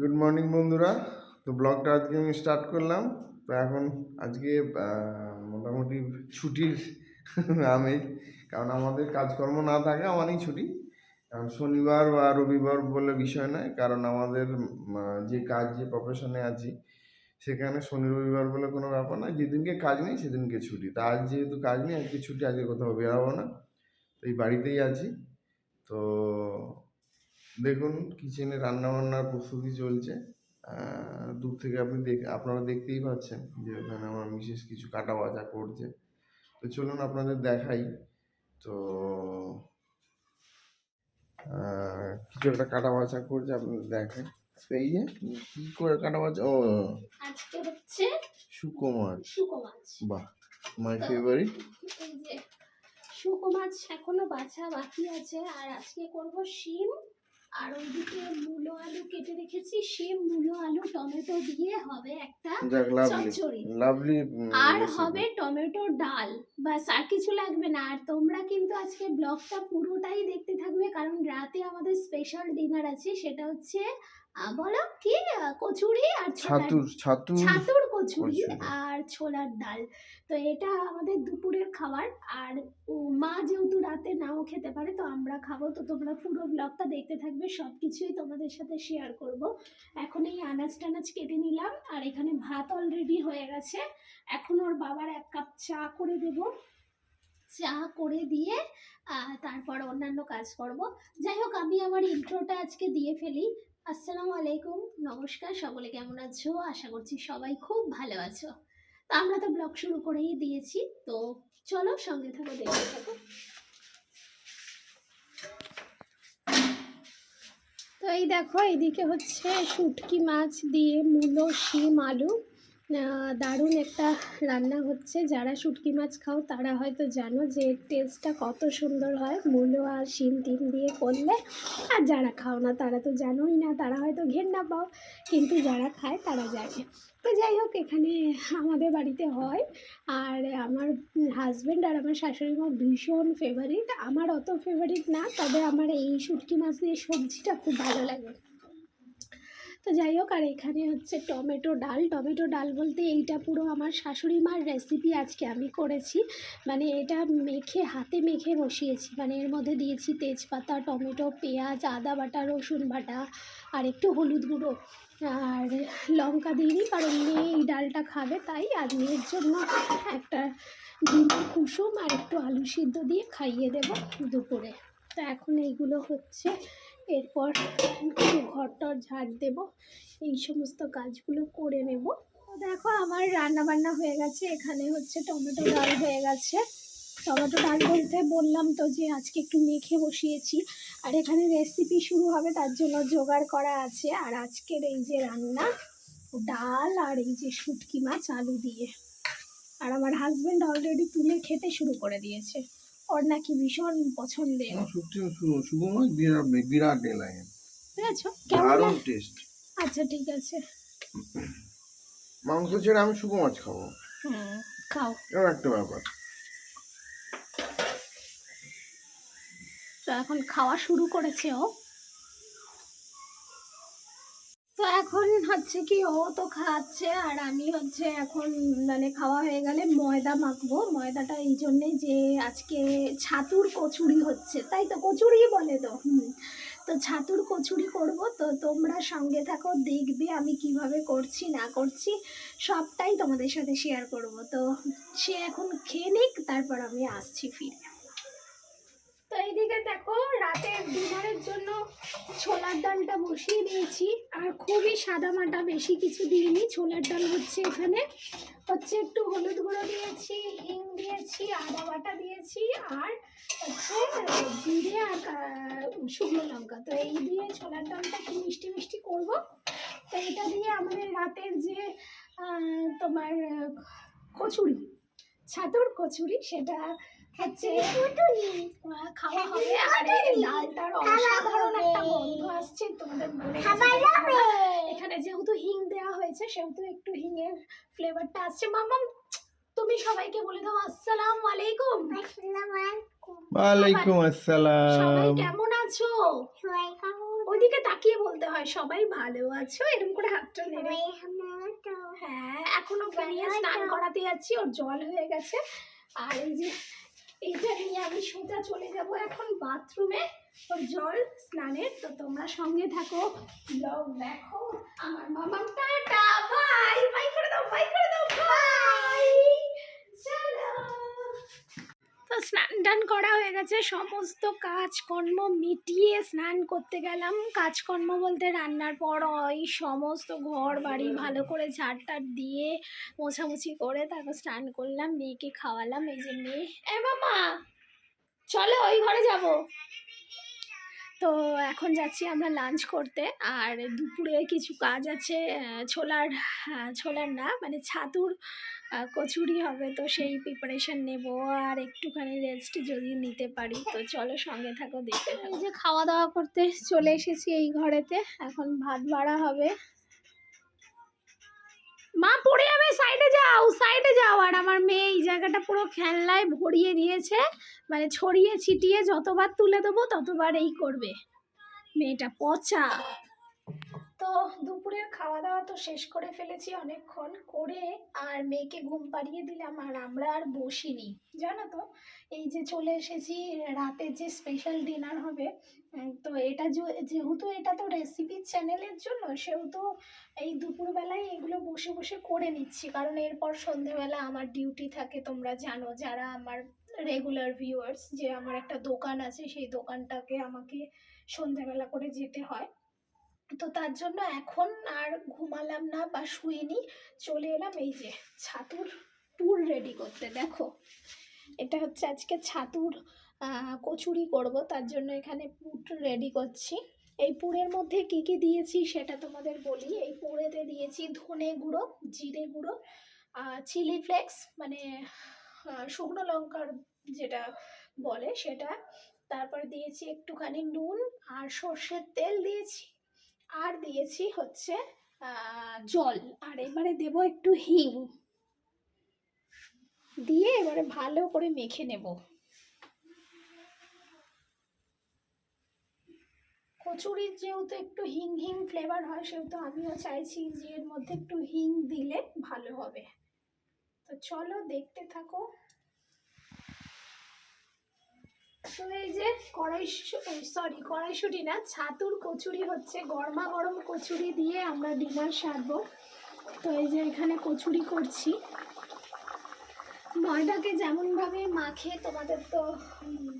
Good morning বন্ধুরা। তো ব্লগটা আজকে আমি স্টার্ট করলাম। তো এখন আজকে মোটামুটি ছুটির আমেজ কারণ আমাদের কাজকর্ম না থাকে আমারই ছুটি। কারণ শনিবার বা রবিবার বলে বিষয় নয়, কারণ আমাদের যে কাজ, যে প্রফেশনে আছি, সেখানে শনি, রবিবার বলে কোনো ব্যাপার না যেদিনকে কাজ নেই, সেদিনকে ছুটি। তা আজ যেহেতু কাজ নেই, আজকে ছুটি, আজকে কোথাও বেরাবো না। তো এই বাড়িতেই আছি। তো দেখুন কিচেনে রান্না বান্নার প্রস্তুতি চলছে। দূর থেকে আপনি দেখ আপনারা দেখতেই পাচ্ছেন যে ওখানে আমার বিশেষ কিছু কাটা বাজা করছে। তো চলুন আপনাদের দেখাই। তো কিছু একটা কাটা বাজা করছে আপনাদের দেখাই। তো এই যে কি করে কাটা বাজা? ও আজকে হচ্ছে শুকো মাছ। শুকো মাছ। বাহ মাই ফেভারিট শুকো মাছ এখনও বাছা বাকি আছে। আর আজকে করব শিম আর ওইদিকে মূলো আলু কেটে রেখেছি শিম মূলো আলু টমেটো দিয়ে হবে একটা লাভলি চচ্চড়ি। লাভলি আর হবে টমেটো ডাল। বাস আর কিছু লাগবে না। আর তোমরা কিন্তু আজকে ব্লগটা পুরোটাই দেখতে থাকবে কারণ রাতে আমাদের স্পেশাল ডিনার আছে সেটা হচ্ছে বলো কি? কচুরি আর ছাতুর ছাতুর। ছাতুর কচুরি। আর ছোলার ডাল। তো এটা আমাদের দুপুরের খাবার। আর মা যেহেতু রাতে নাও খেতে পারে তো আমরা খাব। তো তোমরা পুরো ব্লগটা দেখতে থাকবে। সব কিছুই তোমাদের সাথে শেয়ার করব। এখন এই আনাজ টানাজ কেটে নিলাম। আর এখানে ভাত অলরেডি হয়ে গেছে। এখন ওর বাবার এক কাপ চা করে দেব। চা করে দিয়ে তারপর অন্যান্য কাজ করব। যাই হোক আমি আমার ইন্ট্রোটা আজকে দিয়ে ফেলি। আসসালামু আলাইকুম। নমস্কার, সকলে কেমন আছো? আশা করছি সবাই খুব ভালো আছো। তো আমরা তো ব্লগ শুরু করেই দিয়েছি, তো চলো সঙ্গে থাকো, দেখতে থাকো। তো এই দেখো এইদিকে হচ্ছে শুটকি মাছ দিয়ে মূলো, শিম, আলু। দারুণ একটা রান্না হচ্ছে। যারা শুটকি মাছ খাও, তারা হয়তো জানো যে টেস্টটা কত সুন্দর হয়। মূলো আর শিম টিম দিয়ে করলে, আর যারা খাও না, তারা তো জানোই না, তারা হয়তো ঘেন্না পাও, কিন্তু যারা খায়, তারা জানে। তো যাই হোক, এখানে আমাদের বাড়িতে হয়, আর আমার হাজব্যান্ড আর আমার শাশুড়ি মা ভীষণ ফেভারিট আমার অত ফেভারিট না, তবে আমার এই শুটকি মাছ দিয়ে সবজিটা খুব ভালো লাগে। তো যাই হোক, আর এখানে হচ্ছে টমেটো ডাল। টমেটো ডাল বলতে এইটা পুরো আমার শাশুড়ি মার রেসিপি আজকে আমি করেছি। মানে এটা মেখে, হাতে মেখে বসিয়েছি। মানে এর মধ্যে দিয়েছি তেজপাতা, টমেটো, পেঁয়াজ, আদা বাটা, রসুন বাটা, আর একটু হলুদ গুঁড়ো। আর লঙ্কা দিইনি, কারণ মেয়ে এই ডালটা খাবে, তাই আর মেয়ের জন্য একটা ডিমের কুসুম আর একটু আলু সিদ্ধ দিয়ে খাইয়ে দেব দুপুরে। তো এখন এইগুলো হচ্ছে এরপর একটু ঘর টর ঝাড় দেব, এই সমস্ত কাজগুলো করে নেব। দেখো আমার রান্না বান্না হয়ে গেছে, এখানে হচ্ছে টমেটো ডাল হয়ে গেছে। টমেটো ডাল বলতে বললাম তো যে আজকে একটু মেখে বসিয়েছি, আর এখানে রেসিপি শুরু হবে, তার জন্য জোগাড় করা আছে। আর আজকের এই যে রান্না, ডাল আর এই যে শুটকি মাছ আলু দিয়ে। আর আমার হাজব্যান্ড অলরেডি তুলে খেতে শুরু করে দিয়েছে। ওর নাকি ভীষণ পছন্দের। সত্যি শুভ মাছ বিরাট বিরাট ডেলাইন বুঝেছ? দারুণ টেস্ট আচ্ছা ঠিক আছে। মাংস ছেড়ে আমি শুকো মাছ খাব। হুম খাও। এরকম একটা ব্যাপার। তো এখন খাওয়া শুরু করেছে ও। তো এখন হচ্ছে কি ও তো খাচ্ছে আর আমি হচ্ছে এখন মানে খাওয়া হয়ে গেলে ময়দা মাখবো। ময়দাটা এই জন্যে যে আজকে ছাতুর কচুরি হচ্ছে। তাই তো কচুরি বলে তো। হুম। তো ছাতুর কচুরি করব। তো তোমরা সঙ্গে থাকো, দেখবে আমি কীভাবে করছি, না করছি, সবটাই তোমাদের সাথে শেয়ার করব। তো সে এখন খেয়ে নিক, তারপর আমি আসছি ফিরে। তো এইদিকে দেখো, রাতের ডিনারের জন্য ছোলার ডালটা বসিয়ে দিয়েছি আর খুবই সাদা মাটা বেশি কিছু দিইনি। ছোলার ডাল হচ্ছে এখানে। হচ্ছে একটু হলুদ গুঁড়ো দিয়েছি, হিং দিয়েছি, আদা বাটা দিয়েছি আর হচ্ছে, জিরে আর শুকনো লঙ্কা। তো এই দিয়ে ছোলার ডালটা একটু মিষ্টি মিষ্টি করব। তো এটা দিয়ে আমাদের রাতের যে তোমার কচুরি, ছাতুর কচুরি, সেটা খাওয়া হবে। আর এই ডালটার অসাধারণ একটা গন্ধ আসছে তোমাদের মনে এখানে যেহেতু হিং দেওয়া হয়েছে সেহেতু একটু হিংয়ের ফ্লেভারটা আসছে। মামাম তুমি সবাইকে বলে দাও আসসালামু আলাইকুম। ওয়ালাইকুম সবাই কেমন আছো? ওইদিকে তাকিয়ে বলতে হয় সবাই ভালো আছো? এরকম করে হাতটা নেড়ে। হ্যাঁ এখন ওকে নিয়ে স্নান করাতে যাচ্ছি ওর জল হয়ে গেছে। আর এই যে এটা নিয়ে আমি সোজা চলে যাব এখন বাথরুমে। ওর জল স্নানের, তো তোমরা সঙ্গে থাকো। ব্লগ দেখো। আমার মামা টাটা বাই বাই করে দাও বাই করে দাও বাই চলো তো স্নান টান করা হয়ে গেছে, সমস্ত কাজকর্ম মিটিয়ে স্নান করতে গেলাম। কাজকর্ম বলতে রান্নার পর ওই সমস্ত ঘর বাড়ি ভালো করে ঝাড় টাড় দিয়ে মোছামুছি করে তারপর স্নান করলাম, মেয়েকে খাওয়ালাম, এই যে মেয়ে। এ মামা চলো ওই ঘরে যাব। তো এখন যাচ্ছি আমরা লাঞ্চ করতে। আর দুপুরে কিছু কাজ আছে ছোলার ছোলার না মানে ছাতুর কচুরি হবে, তো সেই প্রিপারেশন নেব। আর একটুখানি রেস্ট যদি নিতে পারি, তো চলো সঙ্গে থাকো, দেখতে যে খাওয়া দাওয়া করতে চলে এসেছি এই ঘরেতে, এখন ভাত বাড়া হবে। মা, পড়ে যাবে সাইডে যাও সাইডে যাও। আর আমার মেয়ে এই জায়গাটা পুরো খেলনায় ভরিয়ে দিয়েছে। মানে ছড়িয়ে ছিটিয়ে যতবার তুলে দেবো, ততবার এই করবে। মেয়েটা পচা। তো দুপুরের খাওয়া দাওয়া তো শেষ করে ফেলেছি অনেকক্ষণ। করে আর মেয়েকে ঘুম পাড়িয়ে দিলাম আর আমরা আর বসিনি। জানো তো, এই যে চলে এসেছি রাতে যে স্পেশাল ডিনার হবে তো এটা যেহেতু এটা তো রেসিপি চ্যানেলের জন্য, সেহেতু এই দুপুরবেলায় এগুলো বসে বসে করে নিচ্ছি। কারণ এরপর সন্ধেবেলা আমার ডিউটি থাকে, তোমরা জানো, যারা আমার রেগুলার ভিউয়ার্স যে আমার একটা দোকান আছে, সেই দোকানটাকে আমাকে সন্ধেবেলা করে যেতে হয়। তো তার জন্য এখন আর ঘুমালাম না বা শুইনি। চলে এলাম এই যে ছাতুর পুর রেডি করতে, দেখো। এটা হচ্ছে আজকে ছাতুর কচুরি করব, তার জন্য এখানে পুর রেডি করছি। এই পুরের মধ্যে কি কি দিয়েছি সেটা তোমাদের বলি। এই পুরেতে দিয়েছি ধনে গুঁড়ো, জিরে গুঁড়ো চিলি ফ্লেক্স মানে শুকনো লঙ্কার যেটা বলে সেটা। তারপরে দিয়েছি একটুখানি নুন আর সর্ষের তেল দিয়েছি। আর দিয়েছি হচ্ছে জল। আর এবারে দেব একটু হিং। দিয়ে এবারে ভালো করে মেখে নেব। কচুরির যেহেতু একটু হিং হিং ফ্লেভার হয় সেহেতু আমিও চাইছি যে এর মধ্যে একটু হিং দিলে ভালো হবে। তো চলো দেখতে থাকো। তো এই যে কড়াই সরি কড়াইশুটি না, ছাতুর কচুরি হচ্ছে, গরমা গরম কচুরি দিয়ে আমরা ডিনার সারবো। তো এই যে এখানে কচুরি করছি। ময়দাকে যেমনভাবে মাখে, তোমাদের তো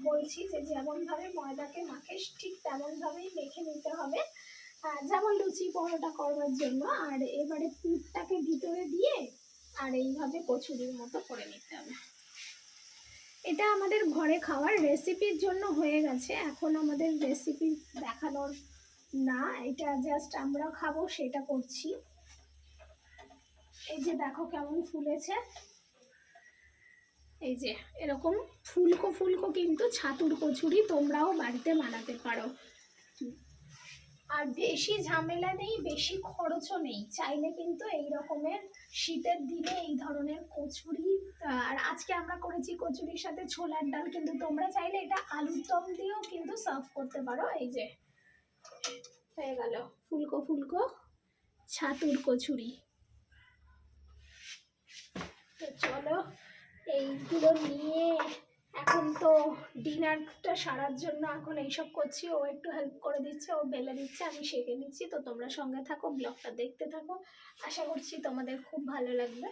বলছি যে যেমনভাবে ময়দাকে মাখে, ঠিক তেমনভাবেই মেখে নিতে হবে। যেমন লুচি পরোটা করবার জন্য, আর এবারে পুরটাকে ভিতরে দিয়ে আর এইভাবে কচুরির মতো করে নিতে হবে। এটা আমাদের ঘরে খাওয়ার রেসিপির জন্য হয়ে গেছে। এখন আমাদের রেসিপি দেখানোর না, এটা জাস্ট আমরা খাব, সেটা করছি। এই যে দেখো কেমন ফুলেছে। এই যে এরকম ফুলকো ফুলকো কিন্তু ছাতুর কচুরি তোমরাও বাড়িতে বানাতে পারো। আর বেশি ঝামেলা নেই, বেশি খরচও নেই। চাইলে কিন্তু এই রকমের শীতের দিনে এই ধরনের কচুরি আর আজকে আমরা করেছি কচুরির সাথে ছোলার ডাল, কিন্তু তোমরা চাইলে এটা আলুর দম দিয়েও কিন্তু সার্ভ করতে পারো। এই যে, হয়ে গেল। ফুলকো ফুলকো, ছাতুর কচুরি। তো চলো, এইগুলো নিয়ে এখন তো ডিনারটা সারার জন্য এখন এইসব করছি। ও একটু হেল্প করে দিচ্ছে, ও বেলে দিচ্ছে, আমি সেঁকে নিচ্ছি। তো তোমরা সঙ্গে থাকো ব্লগটা দেখতে থাকো। আশা করছি তোমাদের খুব ভালো লাগবে।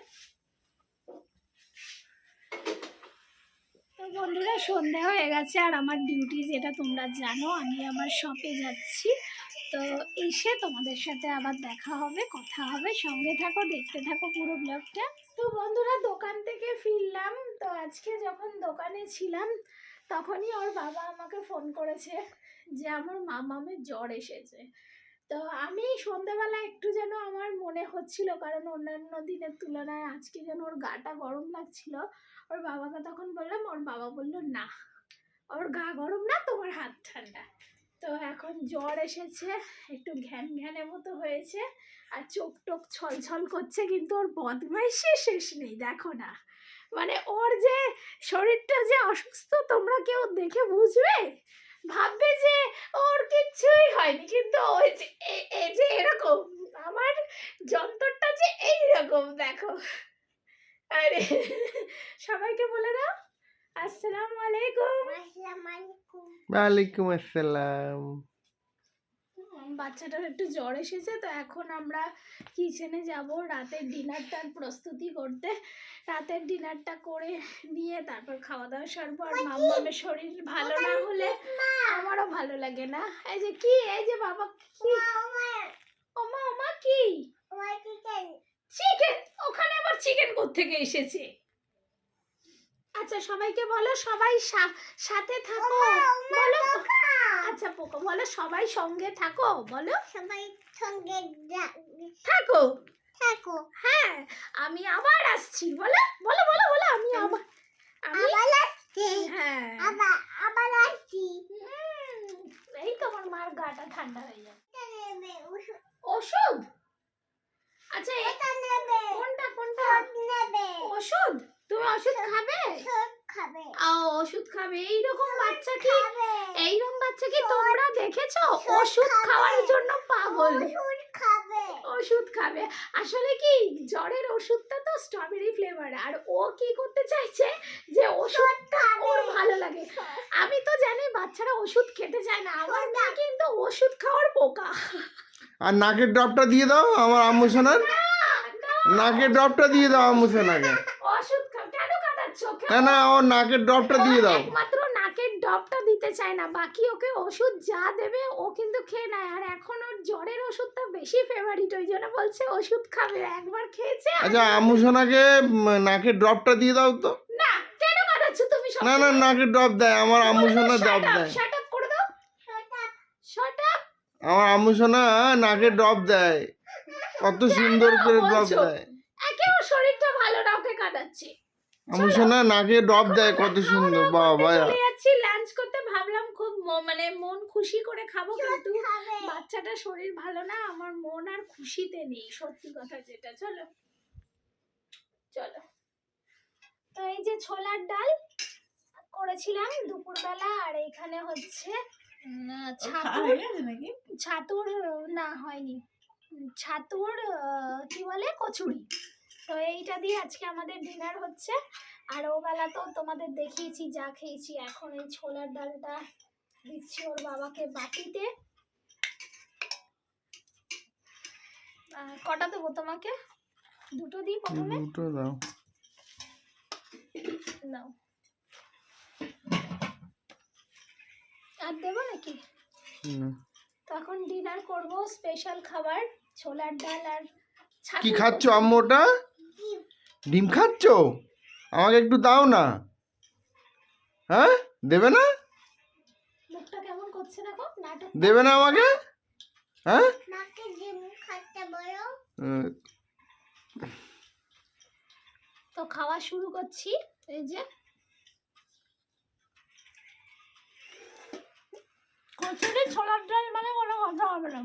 তো বন্ধুরা, সন্ধ্যা হয়ে গেছে আর আমার ডিউটি যেটা তোমরা জানো, আমি আমার শপে যাচ্ছি। তো এসে তোমাদের সাথে আবার দেখা হবে, কথা হবে, সঙ্গে থাকো, দেখতে থাকো পুরো ব্লগটা তো বন্ধুরা, দোকান থেকে ফিরলাম। তো আজকে যখন দোকানে ছিলাম, তখনই ওর বাবা আমাকে ফোন করেছে যে আমার মামামের জ্বর এসেছে। তো আমি সন্ধ্যাবেলা একটু যেন আমার মনে হচ্ছিল, কারণ অন্যান্য দিনের তুলনায় আজকে যেন ওর গাটা গরম লাগছিল, ওর বাবাকে তখন বললাম, ওর বাবা বলল, না, ওর গা গরম না, তোমার হাত ঠান্ডা। তো এখন জ্বর এসেছে, একটু ঘ্যান ঘ্যানের মতো হয়েছে আর চোখ টোক ছলছল করছে, কিন্তু ওর বদমাইশি শেষ নেই, দেখো না। মানে ওর যে শরীরটা যে অসুস্থ, তোমরা কেউ দেখে বুঝবে? ভাববে যে ওর কিচ্ছুই হয়নি, কিন্তু ওই যে এই যে এরকম, আমার যন্ত্রটা যে এইরকম, দেখো। আরে, সবাইকে বলে দাও। আলাইকুম ওয়ালাইকুম আসসালাম। বাচ্চাটার একটু জ্বর এসেছে তো এখন আমরা কিচেনে যাব রাতের ডিনারটার প্রস্তুতি করতে। রাতের ডিনারটা করে নিয়ে তারপর খাওয়া দাওয়া সারবো। আর মাম্মামের শরীর ভালো না হলে আমারও ভালো লাগে না। এই যে কি? এই যে বাবা কি? ওমা ওমা কি? চিকেন ওখানে আবার চিকেন থেকে এসেছে? আচ্ছা সবাইকে বলো সবাই সাথে থাকো। বলো। আচ্ছা পোকো বলো সবাই সঙ্গে থাকো বলো। সবাই সঙ্গে থাকো। থাকো। হ্যাঁ আমি আবার আসছি বলো বলো বলো বলো আমি আবার আমি আবার আসছি। হ্যাঁ। আবার আবার আসছি। এই তোমার মার গাটা ঠান্ডা হয়ে যাবে এটা নেবে ওষুধ ওষুধ আচ্ছা এ- এটা নেবে কোনটা কোনটা ওষুধ নেবে ওষুধ তুমি ওষুধ খাবে ওষুধ খাবে ও ওষুধ খাবে এইরকম বাচ্চা কি? এইরকম বাচ্চা কি তোমরা দেখেছ? ওষুধ খাওয়ার জন্য পাগল। ওষুধ খাবে। ওষুধ খাবে। আসলে কি জ্বরের ওষুধটা তো স্ট্রবেরি ফ্লেভার আর ও কি করতে চাইছে? যে ওষুধটা ওর ভালো লাগে। আমি তো জানি বাচ্চারা ওষুধ খেতে চায় না। আমার মেয়ে কিন্তু ওষুধ খাওয়ার পোকা আর নাকের ড্রপটা দিয়ে দাও আমার আম্মু সোনার। নাকের ড্রপটা দিয়ে দাও আম্মু সোনাকে ওষুধ খা কেন কাটাচ্ছ না না ওর নাকের ড্রপটা দিয়ে দাও। একমাত্র নাকের ডবটা দিতে চায় না বাকি ওকে ওষুধ যা দেবে ও কিন্তু খেয়ে নেয়। আর এখন ওর জ্বরের ওষুধটা বেশি ফেভারিট ওই জন্য বলছে ওষুধ খাবে একবার খেয়েছে আচ্ছা আম্মু সোনাকে নাকের ড্রপটা দিয়ে দাও তো। না কেন কাটাচ্ছ তুমি সব না না নাকের ড্রপ দেয় আমার আম্মু সোনা ড্রপ দেয়। শাট আপ করে দাও। শাট আপ আমার আম্মু সোনা নাকের ড্রপ দেয় কত সুন্দর করে ড্রপ দেয়। একে ওর শরীরটা ভালো না ওকে কাটাচ্ছে আম্মু সোনা নাকে ড্রপ দেয় কত সুন্দর বাবা যাচ্ছি লাঞ্চ করতে ভাবলাম খুব ম- মানে মন খুশি করে খাব কিন্তু খাবে। বাচ্চাটার শরীর ভালো না আমার মন আর খুশিতে নেই সত্যি কথা যেটা চলো। চলো। তো এই যে ছোলার ডাল করেছিলাম দুপুরবেলা আর এখানে হচ্ছে ছাতুর ছাতুর না হয়নি। ছাতুর কি বলে কচুরি। তো এইটা দিয়ে আজকে আমাদের ডিনার হচ্ছে। আর ও বেলা তো তোমাদের দেখিয়েছি যা খেয়েছি। এখন এই ছোলার ডালটা দিচ্ছি ওর বাবাকে বাটিতে। কটা দেবো তোমাকে? দুটো দিই প্রথমে? দুটো দাও। নাও। আর দেবো নাকি? না। তো এখন ডিনার করব স্পেশাল খাবার ছোলার ডাল আর। কি খাচ্ছ আম্মু ওটা ডিম খাচ্ছ? আমাকে একটু দাও না। হ্যাঁ? দেবে না? মুখটা কেমন করছে দেখো? নাটক দেবে না আমাকে? হ্যাঁ? নাকে ডিম খাতে বলো। উম, তো খাওয়া শুরু করছি। এই যে। কচুরি ছোলার ডাল মানে কোনো কথা হবে না।